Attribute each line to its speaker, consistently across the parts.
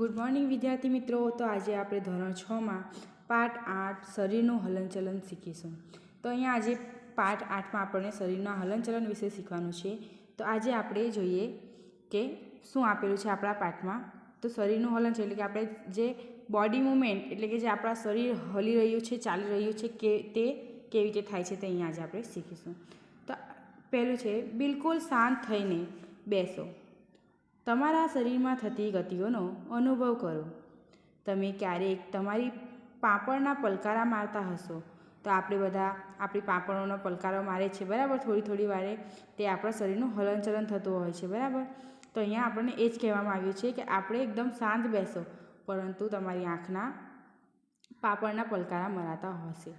Speaker 1: Good morning વિદ્યાર્થી મિત્રો. તો આજે આપણે ધોરણ છમાં પાઠ આઠ શરીરનું હલનચલન શીખીશું. તો અહીંયા આજે પાઠ આઠમાં આપણને શરીરના હલનચલન વિશે શીખવાનું છે. તો આજે આપણે જોઈએ કે શું આપેલું છે આપણા પાઠમાં. તો શરીરનું હલનચલન એટલે કે આપણે જે બોડી મુવમેન્ટ એટલે કે જે આપણા શરીર હલી રહ્યું છે, ચાલી રહ્યું છે કે તે કેવી રીતે થાય છે તે અહીંયા આજે આપણે શીખીશું. તો પહેલું છે, બિલકુલ શાંત થઈને બેસો. તમારા શરીરમાં થતી ગતિઓનો અનુભવ કરો. તમે ક્યારેક તમારી પાપડના પલકારા મારતા હશો, તો આપણે બધા આપણી પાપડોનો પલકારો મારે છે, બરાબર? થોડી થોડી વારે તે આપણા શરીરનું હલનચલન થતું હોય છે, બરાબર? તો અહીંયા આપણને એ જ કહેવામાં આવ્યું છે કે આપણે એકદમ શાંત બેસો, પરંતુ તમારી આંખના પાપડના પલકારા મરાતા હશે.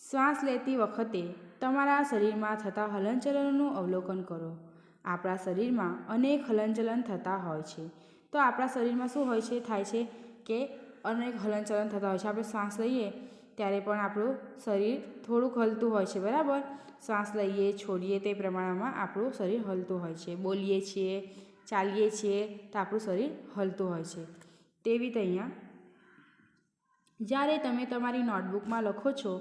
Speaker 1: શ્વાસ લેતી વખતે તમારા શરીરમાં થતા હલનચલનનું અવલોકન કરો. આપણા શરીરમાં અનેક હલનચલન થતા હોય છે. તો આપણા શરીરમાં શું હોય છે? થાય છે કે અનેક હલનચલન થતા હોય છે. આપણે શ્વાસ લઈએ ત્યારે પણ આપણું શરીર થોડુંક હલતું હોય છે, બરાબર? શ્વાસ લઈએ, છોડીએ તે પ્રમાણમાં આપણું શરીર હલતું હોય છે. બોલીએ છીએ, ચાલીએ છીએ તો આપણું શરીર હલતું હોય છે. તેવી રીતે અહીંયા જ્યારે તમે તમારી નોટબુકમાં લખો છો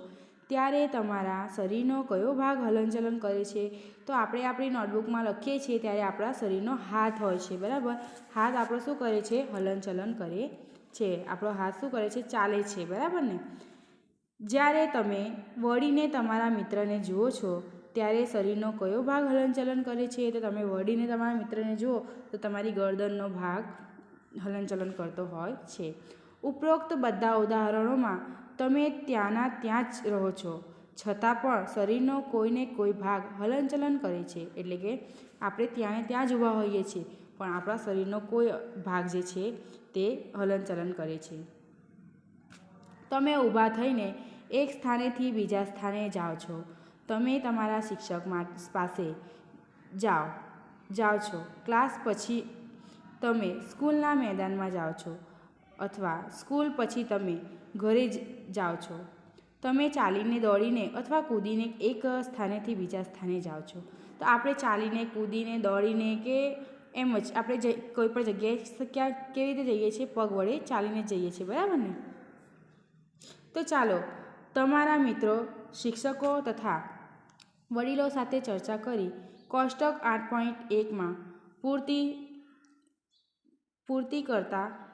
Speaker 1: ત્યારે તમારા શરીરનો કયો ભાગ હલનચલન કરે છે? તો આપણે આપણી નોટબુકમાં લખીએ છીએ ત્યારે આપણા શરીરનો હાથ હોય છે, બરાબર? હાથ આપણો શું કરે છે? હલનચલન કરે છે. આપણો હાથ શું કરે છે? ચાલે છે, બરાબર ને? જ્યારે તમે વળીને તમારા મિત્રને જુઓ છો, ત્યારે શરીરનો કયો ભાગ હલનચલન કરે છે? તો તમે વળીને તમારા મિત્રને જુઓ, તો તમારી ગરદનનો ભાગ હલનચલન કરતો હોય છે. ઉપરોક્ત બધા ઉદાહરણોમાં તમે ત્યાંના ત્યાં જ રહો છો. છતાં પણ શરીરનો કોઈને કોઈ ભાગ હલનચલન કરે છે. એટલે કે આપણે ત્યાંને ત્યાં જ ઊભા હોઈએ છીએ. પણ આપણા શરીરનો કોઈ ભાગ જે છે તે હલનચલન કરે છે. તમે ઊભા થઈને એક સ્થાનેથી બીજા સ્થાને જાઓ છો. તમે તમારા શિક્ષક પાસે જાઓ જાઓ છો. ક્લાસ પછી તમે સ્કૂલના મેદાનમાં જાઓ છો. અથવા સ્કૂલ પછી તમે ઘરે જ જાઓ છો. તમે ચાલીને દોડીને અથવા કૂદીને એક સ્થાનેથી બીજા સ્થાને જાઓ છો. તો આપણે ચાલીને, કૂદીને, દોડીને કે એમ જ આપણે કોઈ પણ જગ્યાએ ક્યાં, કેવી રીતે જઈએ છીએ, પગ વડે ચાલીને જઈએ છીએ, બરાબર ને? તો ચાલો, તમારા મિત્રો, શિક્ષકો તથા વડીલો સાથે ચર્ચા કરી કોષ્ટક આઠ પોઈન્ટ એકમાં પૂરતી, પૂર્તિ કરતાં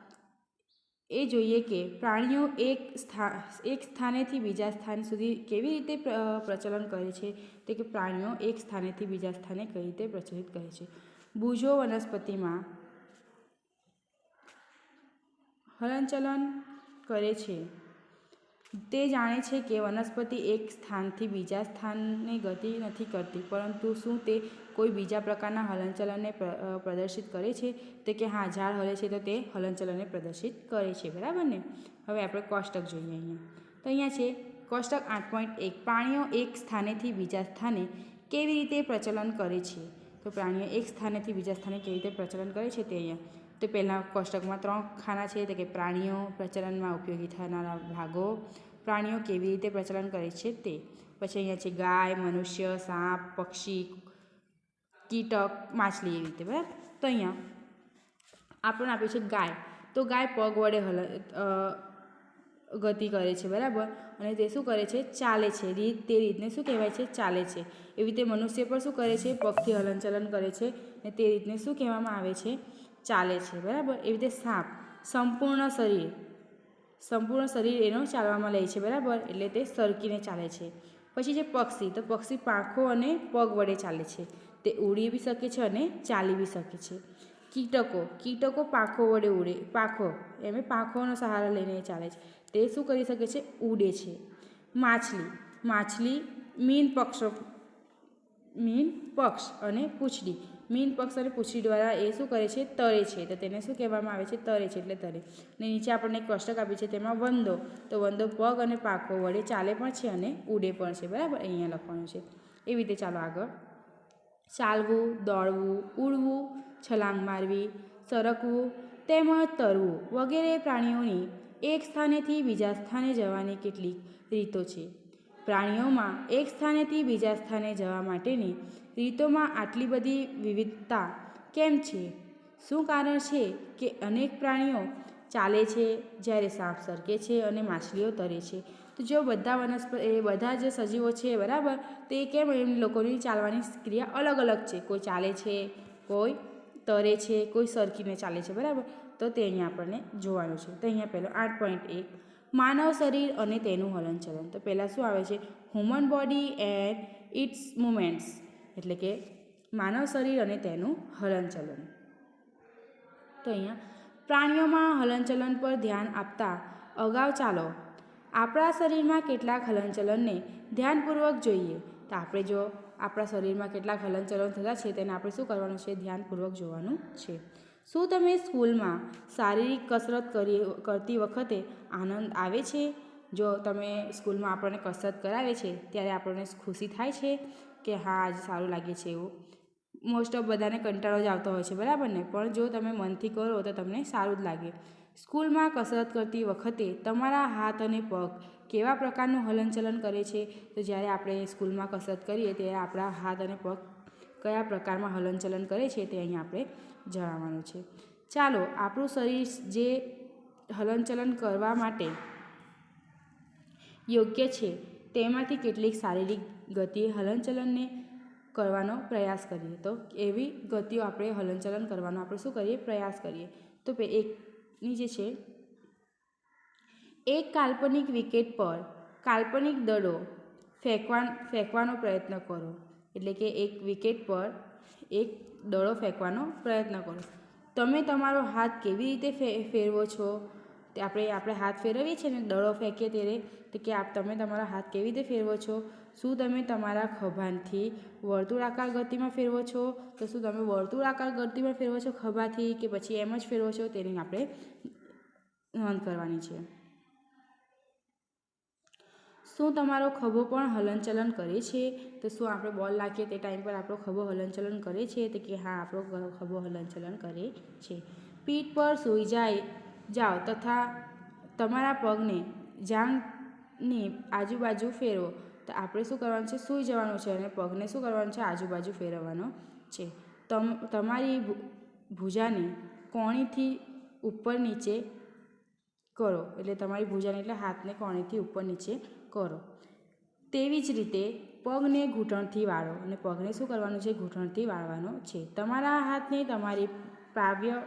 Speaker 1: એ જોઈએ કે પ્રાણીઓ એક સ્થા, એક સ્થાનેથી બીજા સ્થાન સુધી કેવી રીતે પ્રચલન કરે છે તે કે પ્રાણીઓ એક સ્થાનેથી બીજા સ્થાને કઈ રીતે પ્રચલિત કરે છે. બુજો વનસ્પતિમાં હલનચલન કરે છે. તે જાણે છે કે વનસ્પતિ એક સ્થાનથી બીજા સ્થાનને ગતિ નથી કરતી, પરંતુ શું તે કોઈ બીજા પ્રકારના હલનચલનને પ્રદર્શિત કરે છે? તે કે હા, ઝાડ હલે છે તો તે હલનચલનને પ્રદર્શિત કરે છે, બરાબર ને? હવે આપણે કોષ્ટક જોઈએ અહીંયા. તો અહીંયા છે, કોષ્ટક આઠ પોઈન્ટ એક, પ્રાણીઓ એક સ્થાનેથી બીજા સ્થાને કેવી રીતે પ્રચલન કરે છે? તો પ્રાણીઓ એક સ્થાનેથી બીજા સ્થાને કેવી રીતે પ્રચલન કરે છે તે અહીંયા. તો પહેલાં કોષ્ટકમાં ત્રણ ખાના છે, તે કે પ્રાણીઓ પ્રચલનમાં ઉપયોગી થનારા ભાગો, પ્રાણીઓ કેવી રીતે પ્રચલન કરે છે તે. પછી અહીંયા છે ગાય, મનુષ્ય, સાપ, પક્ષી, કીટક, માછલી એવી રીતે, બરાબર? તો અહીંયા આપણને આપ્યું છે ગાય. તો ગાય પગ વડે હલ ગતિ કરે છે, બરાબર? અને તે શું કરે છે? ચાલે છે. રીત તે રીતને શું કહેવાય છે? ચાલે છે. એવી રીતે મનુષ્ય પણ શું કરે છે? પગથી હલનચલન કરે છે ને તે રીતને શું કહેવામાં આવે છે? ચાલે છે, બરાબર? એવી રીતે સાપ, સંપૂર્ણ શરીર સંપૂર્ણ શરીર એનો ચાલવામાં લે છે, બરાબર? એટલે તે સરકીને ચાલે છે. પછી છે પક્ષી, તો પક્ષી પાંખો અને પગ વડે ચાલે છે. તે ઉડી બી શકે છે અને ચાલી બી શકે છે. કીટકો કીટકો પાંખો વડે ઉડે, પાંખો, એમ પાંખોનો સહારા લઈને ચાલે છે. તે શું કરી શકે છે? ઉડે છે. માછલી માછલી મીન પક્ષો, મીન પક્ષ અને પૂંછડી. મીન પક્ષ અને પૂંછડી દ્વારા એ શું કરે છે? તરે છે. તો તેને શું કહેવામાં આવે છે? તરે છે એટલે તરે. અને નીચે આપણને એક કોષ્ટક આપ્યું છે તેમાં વંદો. તો વંદો પગ અને પાકો વડે ચાલે પણ છે અને ઉડે પણ છે. બરાબર? અહીંયા લખવાનું છે. એવી રીતે ચાલો આગળ. ચાલવું, દોડવું, ઉડવું, છલાંગ મારવી, સરકવું, તેમજ તરવું વગેરે પ્રાણીઓની એક સ્થાનેથી બીજા સ્થાને જવાની કેટલીક રીતો છે. પ્રાણીઓમાં એક સ્થાનેથી બીજા સ્થાને જવા માટેની રીતોમાં આટલી બધી વિવિધતા કેમ છે? શું કારણ છે કે અનેક પ્રાણીઓ ચાલે છે, જ્યારે સાપ સરકે છે અને માછલીઓ તરે છે? તો જો બધા વનસ્પતિ એ બધા જે સજીવો છે, બરાબર? તે કેમ એમ લોકોની ચાલવાની ક્રિયા અલગ અલગ છે? કોઈ ચાલે છે, કોઈ તરે છે, કોઈ સરકીને ચાલે છે, બરાબર? તો તે અહીંયા આપણને જોવાનું છે. તો અહીંયા પહેલો આઠ પોઈન્ટ એક. માનવ શરીર અને તેનું હલનચલન. તો પહેલાં શું આવે છે? Human body and its moments એટલે કે માનવ શરીર અને તેનું હલનચલન. તો અહીંયા, પ્રાણીઓમાં હલનચલન પર ધ્યાન આપતા અગાઉ ચાલો, આપણા શરીરમાં કેટલાક હલનચલનને ધ્યાનપૂર્વક જોઈએ. તો આપણે જો આપણા શરીરમાં કેટલાક હલનચલન થતા છે, તેને આપણે શું કરવાનું છે? ધ્યાનપૂર્વક જોવાનું છે. શું તમે સ્કૂલમાં શારીરિક કસરત કરી, કરતી વખતે આનંદ આવે છે? જો તમે સ્કૂલમાં આપણને કસરત કરાવે છે, ત્યારે આપણને ખુશી થાય છે? કે હા, આજે સારું લાગે છે એવું. મોસ્ટ ઓફ બધાને કંટાળો જ આવતો હોય છે, બરાબર ને? પણ જો તમે મનથી કરો તો તમને સારું જ લાગે. સ્કૂલમાં કસરત કરતી વખતે તમારા હાથ અને પગ કેવા પ્રકારનું હલનચલન કરે છે? તો જ્યારે આપણે સ્કૂલમાં કસરત કરીએ ત્યારે આપણા હાથ અને પગ કયા પ્રકારમાં હલનચલન કરે છે તે અહીં આપણે જણાવવાનું છે. ચાલો, આપણું શરીર જે હલનચલન કરવા માટે યોગ્ય છે તેમાંથી કેટલીક શારીરિક ગતિ હલનચલનને કરવાનો પ્રયાસ કરીએ. તો એવી ગતિઓ આપણે હલનચલન કરવાનો આપણે શું કરીએ? પ્રયાસ કરીએ. તો એકની જે છે, એક કાલ્પનિક વિકેટ પર કાલ્પનિક દડો ફેંકવા ફેંકવાનો પ્રયત્ન કરો. એટલે કે એક વિકેટ પર એક દડો ફેંકવાનો પ્રયત્ન કરો. તમે તમારો હાથ કેવી રીતે ફેરવો છો? તે આપણે આપણે હાથ ફેરવીએ છીએ ને દડો ફેંકીએ ત્યારે, તો કે આપ, તમે તમારા હાથ કેવી રીતે ફેરવો છો? શું તમે તમારા ખભાથી વર્તુળાકાર ગતિમાં ફેરવો છો? તો શું તમે વર્તુળાકાર ગતિમાં ફેરવો છો ખભાથી કે પછી એમ જ ફેરવો છો? તેની આપણે નોંધ કરવાની છે. શું તમારો ખભો પણ હલનચલન કરે છે? તો શું આપણે બોલ નાખીએ તે ટાઈમ પર આપણો ખભો હલનચલન કરે છે? તો કે હા, આપણો ખભો હલનચલન કરે છે. પીઠ પર સૂઈ જાય જાઓ તથા તમારા પગને જાંઘની આજુબાજુ ફેરવો. તો આપણે શું કરવાનું છે? સૂઈ જવાનું છે અને પગને શું કરવાનું છે? આજુબાજુ ફેરવવાનો છે. તમ, તમારી ભૂજાને કોણીથી ઉપર નીચે કરો. એટલે તમારી ભૂજાને એટલે હાથને કોણીથી ઉપર નીચે કરો. તેવી જ રીતે પગને ઘૂંટણથી વાળો અને પગને શું કરવાનું છે? ઘૂંટણથી વાળવાનો છે. તમારા હાથને તમારી પ્રાવ્ય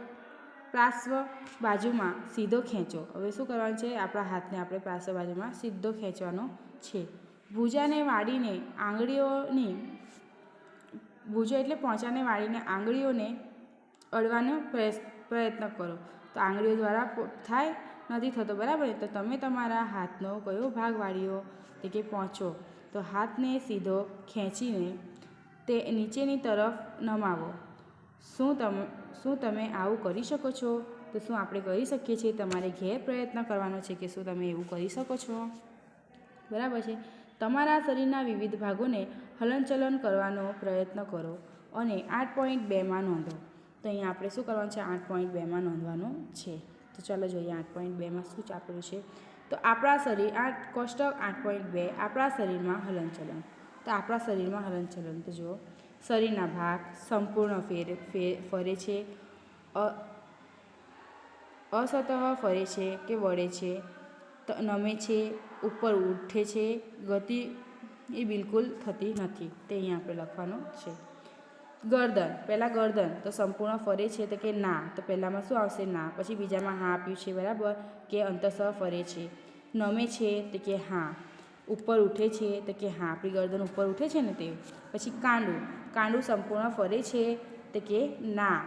Speaker 1: પાર્શ્વ બાજુમાં સીધો ખેંચો. હવે શું કરવાનું છે? આપણા હાથને આપણે પાર્શ્વ બાજુમાં સીધો ખેંચવાનો છે. ભૂજાને વાળીને આંગળીઓની, ભૂજો એટલે પોંચાને વાળીને આંગળીઓને અડવાનો પ્રયત્ન કરો. તો આંગળીઓ દ્વારા થાય, નથી થતો, બરાબર? તો તમે તમારા હાથનો કયો ભાગ વાળ્યો તે કે પહોંચો તો હાથને સીધો ખેંચીને તે નીચેની તરફ નમાવો. શું તમે શું તમે આવું કરી શકો છો? તો શું આપણે કરી શકીએ છીએ? તમારે ઘેર પ્રયત્ન કરવાનો છે કે શું તમે એવું કરી શકો છો? બરાબર છે. તમારા શરીરના વિવિધ ભાગોને હલનચલન કરવાનો પ્રયત્ન કરો અને આઠ પોઈન્ટ બેમાં નોંધો. તો અહીંયા આપણે શું કરવાનું છે? આઠ પોઈન્ટ બેમાં નોંધવાનું છે. તો ચાલો જોઈએ આઠ પોઈન્ટ બેમાં શું આપેલું છે? તો આપણા શરીર આઠ કોષ્ટક આઠ પોઈન્ટ બે આપણા શરીરમાં હલનચલન. તો આપણા શરીરમાં હલનચલન તો જુઓ. શરીરના ભાગ સંપૂર્ણ ફેર ફરે છે. અસતઃ ફરે છે કે વળે છે. નમે છે, ઉપર ઉઠે છે. ગતિ એ બિલકુલ થતી નથી. તે અહીંયા આપણે લખવાનું છે. ગરદન, પહેલાં ગરદન, તો સંપૂર્ણ ફરે છે તો કે ના? તો પહેલાંમાં શું આવશે? ના. પછી બીજામાં હા આપ્યું છે, બરાબર? કે અંતસહ ફરે છે. નમે છે તો કે હા. ઉપર ઉઠે છે તો કે હા. આપણી ગરદન ઉપર ઉઠે છે ને તે? પછી કાંડું. કાંડું સંપૂર્ણ ફરે છે તો કે ના.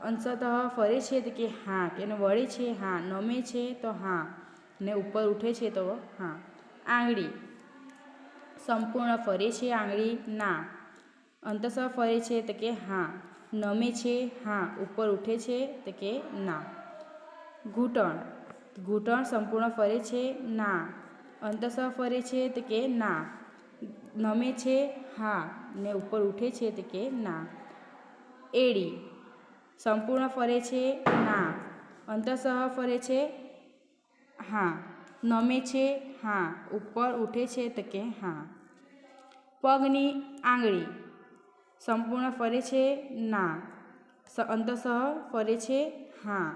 Speaker 1: અંશતઃ ફરે છે તો કે હા એને વળે છે, હા, નમે છે તો હા, ને ઉપર ઉઠે છે તો હા. આંગળી, સંપૂર્ણ ફરે છે આંગળી, ના. અંતસહ ફરે છે તો કે હા, નમે છે, હા, ઉપર ઉઠે છે તો કે ના. ઘૂંટણ ઘૂંટણ સંપૂર્ણ ફરે છે, ના. અંતસહ ફરે છે તો કે ના. નમે છે હા, ને ઉપર ઉઠે છે તો કે ના. એડી. સંપૂર્ણ ફરે છે, ના. અંતઃસહ ફરે છે, હા. નમે છે, હા. ઉપર ઉઠે છે તો કે હા. પગની આંગળી. સંપૂર્ણ ફરે છે, ના. અંતસહ ફરે છે, હા.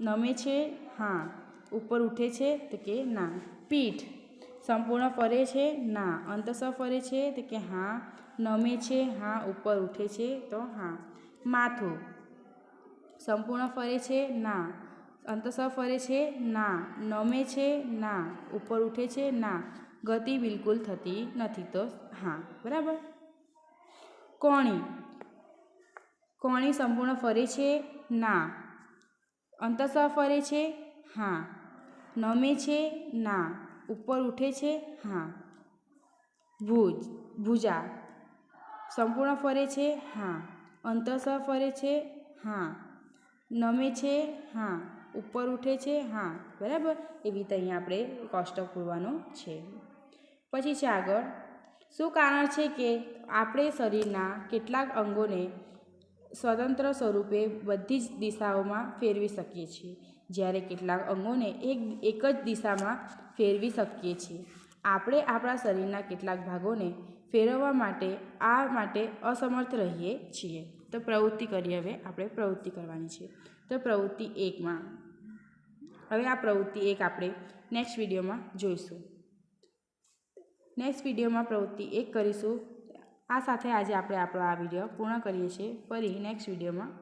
Speaker 1: નમે છે, હા. ઉપર ઉઠે છે તો કે ના. પીઠ. સંપૂર્ણ ફરે છે? ના. અંતસ ફરે છે તો કે હા. નમે છે? હા. ઉપર ઉઠે છે તો હા. માથું. સંપૂર્ણ ફરે છે? ના. અંતસ ફરે છે? ના. નમે છે? ના. ઉપર ઉઠે છે? ના. ગતિ બિલકુલ થતી નથી તો હા. બરાબર? કોણી. કોણી સંપૂર્ણ ફરે છે? ના. અંતસ ફરે છે? હા. નમે છે? ના. ઉપર ઉઠે છે? હા. ભુજ ભુજા. સંપૂર્ણ ફરે છે? હા. અંતસહ ફરે છે? હા. નમે છે? હા. ઉપર ઉઠે છે? હા. બરાબર? એવી રીતે અહીંયા આપણે કોષ્ટક પૂરવાનો છે. પછી છે આગળ. શું કારણ છે કે આપણે શરીરના કેટલાક અંગોને સ્વતંત્ર સ્વરૂપે બધી જ દિશાઓમાં ફેરવી શકીએ છીએ? જ્યારે કેટલાક અંગોને એક એક જ દિશામાં ફેરવી શકીએ છીએ. આપણે આપણા શરીરના કેટલાક ભાગોને ફેરવવા માટે આ માટે અસમર્થ રહીએ છીએ. તો પ્રવૃત્તિ કરીએ હવે આપણે પ્રવૃત્તિ કરવાની છે. તો પ્રવૃત્તિ એકમાં. હવે આ પ્રવૃત્તિ એક આપણે નેક્સ્ટ વિડીયોમાં જોઈશું. નેક્સ્ટ વિડીયોમાં પ્રવૃત્તિ એક કરીશું. આ સાથે આજે આપણે આપણો આ વીડિયો પૂર્ણ કરીએ છીએ. ફરી નેક્સ્ટ વિડીયોમાં